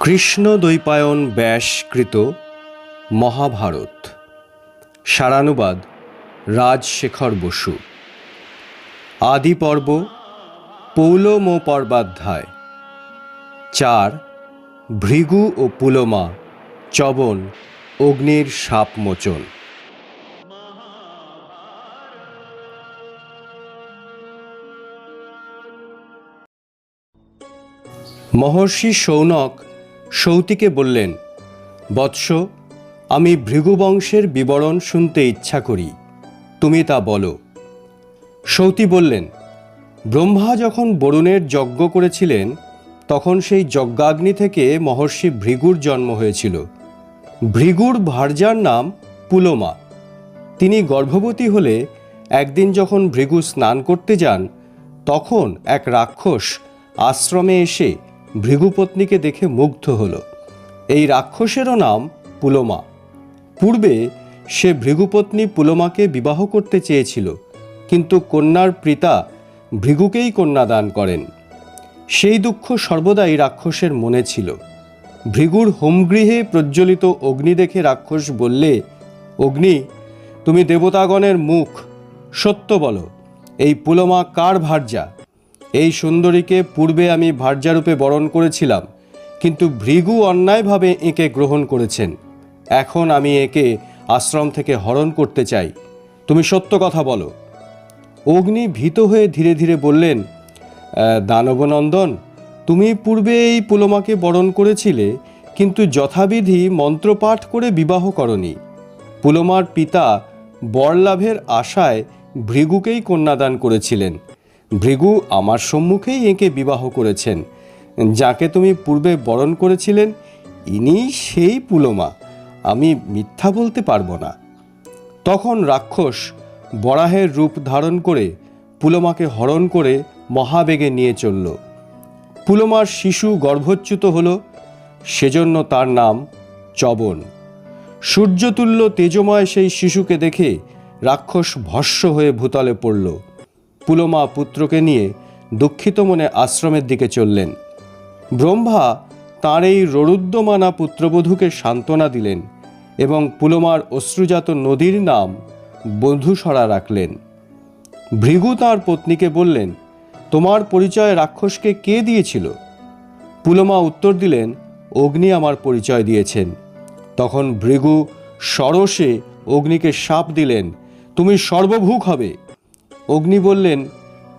কৃষ্ণ দ্বৈপায়ন ব্যাসকৃত মহাভারত। সারানুবাদ রাজশেখর বসু। আদি পর্ব পৌলম পর্বাধ্যায় চার, ভৃগু ও পুলমা চবন অগ্নির সাপমোচন। মহর্ষি সৌনক সৌতিকে বললেন, বৎস, আমি ভৃগুবংশের বিবরণ শুনতে ইচ্ছা করি, তুমি তা বলো। সৌতি বললেন, ব্রহ্মা যখন বরুণের যজ্ঞ করেছিলেন, তখন সেই যজ্ঞাগ্নি থেকে মহর্ষি ভৃগুর জন্ম হয়েছিল। ভৃগুর ভার্যার নাম পুলোমা। তিনি গর্ভবতী হলে একদিন যখন ভৃগু স্নান করতে যান, তখন এক রাক্ষস আশ্রমে এসে ভৃগুপত্নীকে দেখে মুগ্ধ হল। এই রাক্ষসেরও নাম পুলোমা। পূর্বে সে ভৃগুপত্নী পুলোমাকে বিবাহ করতে চেয়েছিল, কিন্তু কন্যার পিতা ভৃগুকেই কন্যা দান করেন। সেই দুঃখ সর্বদাই রাক্ষসের মনে ছিল। ভৃগুর হোমগৃহে প্রজ্বলিত অগ্নি দেখে রাক্ষস বললে, অগ্নি, তুমি দেবতাগণের মুখ, সত্য বলো, এই পুলোমা কার ভার্যা? এই সুন্দরীকে পূর্বে আমি ভার্যারূপে বরণ করেছিলাম কিন্তু ভৃগু অন্যায়ভাবে একে গ্রহণ করেছেন। এখন আমি একে আশ্রম থেকে হরণ করতে চাই। তুমি সত্য কথা বলো। অগ্নি ভীত হয়ে ধীরে ধীরে বললেন "আহ, দানবনন্দন তুমি পূর্বে এই পুলমাকে বরণ করেছিলে কিন্তু যথাবিধি মন্ত্রপাঠ করে বিবাহ করনি। পুলমার পিতা বরলাভের আশায় ভৃগুকেই কন্যাদান করেছিলেন। ভৃগু আমার সম্মুখেই এঁকে বিবাহ করেছেন, যাকে তুমি পূর্বে বরণ করেছিলেন ইনি সেই পুলোমা। আমি মিথ্যা বলতে পারব না। তখন রাক্ষস বরাহের রূপ ধারণ করে পুলোমাকে হরণ করে মহাবেগে নিয়ে চলল। পুলোমার শিশু গর্ভচ্যুত হল, সেজন্য তার নাম চবন। সূর্যতুল্য তেজময় সেই শিশুকে দেখে রাক্ষস ভস্য হয়ে ভূতলে পড়ল। পুলোমা পুত্রকে নিয়ে দুঃখিত মনে আশ্রমের দিকে চললেন। ব্রহ্মা তাঁর এই ররুদ্যমানা পুত্রবধূকে সান্ত্বনা দিলেন এবং পুলোমার অশ্রুজাত নদীর নাম বধূসরা রাখলেন। ভৃগু তাঁর পত্নীকে বললেন, তোমার পরিচয় রাক্ষসকে কে দিয়েছিল? পুলোমা উত্তর দিলেন, অগ্নি আমার পরিচয় দিয়েছেন। তখন ভৃগু সরসে অগ্নিকে সাপ দিলেন, তুমি সর্বভূক হবে। অগ্নি বললেন,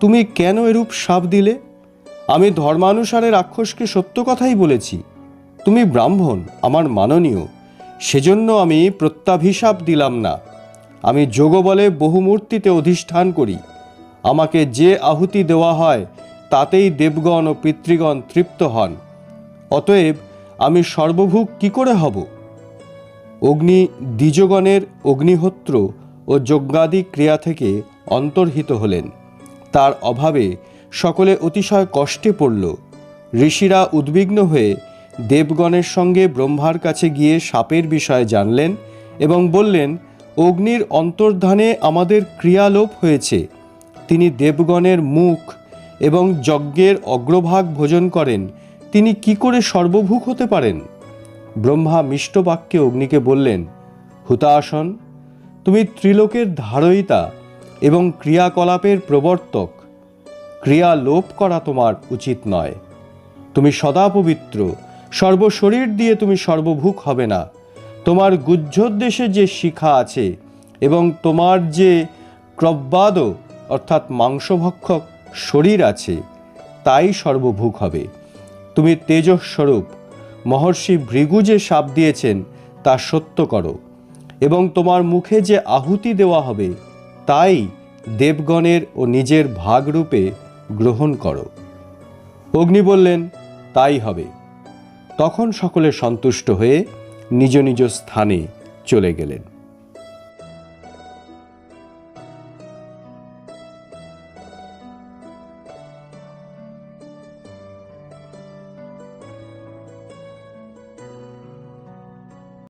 তুমি কেন এরূপ সাপ দিলে? আমি ধর্মানুসারে রাক্ষসকে সত্য কথাই বলেছি। তুমি ব্রাহ্মণ, আমার মাননীয়। সেজন্য আমি প্রত্যাভিশাপ দিলাম না। আমি যোগবলে বহুমূর্তিতে অধিষ্ঠান করি। আমাকে যে আহুতি দেওয়া হয়, তাতেই দেবগণ ও পিতৃগণ তৃপ্ত হন। অতএব আমি সর্বভূক কি করে হব? অগ্নি দ্বিজগণের অগ্নিহোত্র ও যজ্ঞাদি ক্রিয়া থেকে অন্তর্হিত হলেন। তার অভাবে সকলে অতিশয় কষ্টে পড়ল। ঋষিরা উদ্বিগ্ন হয়ে দেবগণের সঙ্গে ব্রহ্মার কাছে গিয়ে সাপের বিষয়ে জানলেন এবং বললেন, অগ্নির অন্তর্ধানে আমাদের ক্রিয়ালোপ হয়েছে। তিনি দেবগণের মুখ এবং যজ্ঞের অগ্রভাগ ভোজন করেন। তিনি কি করে সর্বভূক হতে পারেন? ব্রহ্মা মিষ্ট বাক্যে অগ্নিকে বললেন হুতাসন তুমি ত্রিলোকের ধারয়িতা। এবং ক্রিয়াকলাপের প্রবর্তক। ক্রিয়া লোপ করা তোমার উচিত নয়। তুমি সদা পবিত্র। সর্বশরীর দিয়ে তুমি সর্বভূক হবে না। তোমার গুজ্জোদ্দেশে যে শিখা আছে এবং তোমার যে ক্রব্বাদ, অর্থাৎ মাংসভক্ষক শরীর আছে, তাই সর্বভূক হবে। তুমি তেজস্বরূপ। মহর্ষি ভৃগু যে সাপ দিয়েছেন, তা সত্য করো। এবং তোমার মুখে যে আহুতি দেওয়া হবে, তাই দেবগণের ও নিজের ভাগরূপে গ্রহণ করো। অগ্নি বললেন, তাই হবে। তখন সকলে সন্তুষ্ট হয়ে নিজ নিজ স্থানে চলে গেলেন।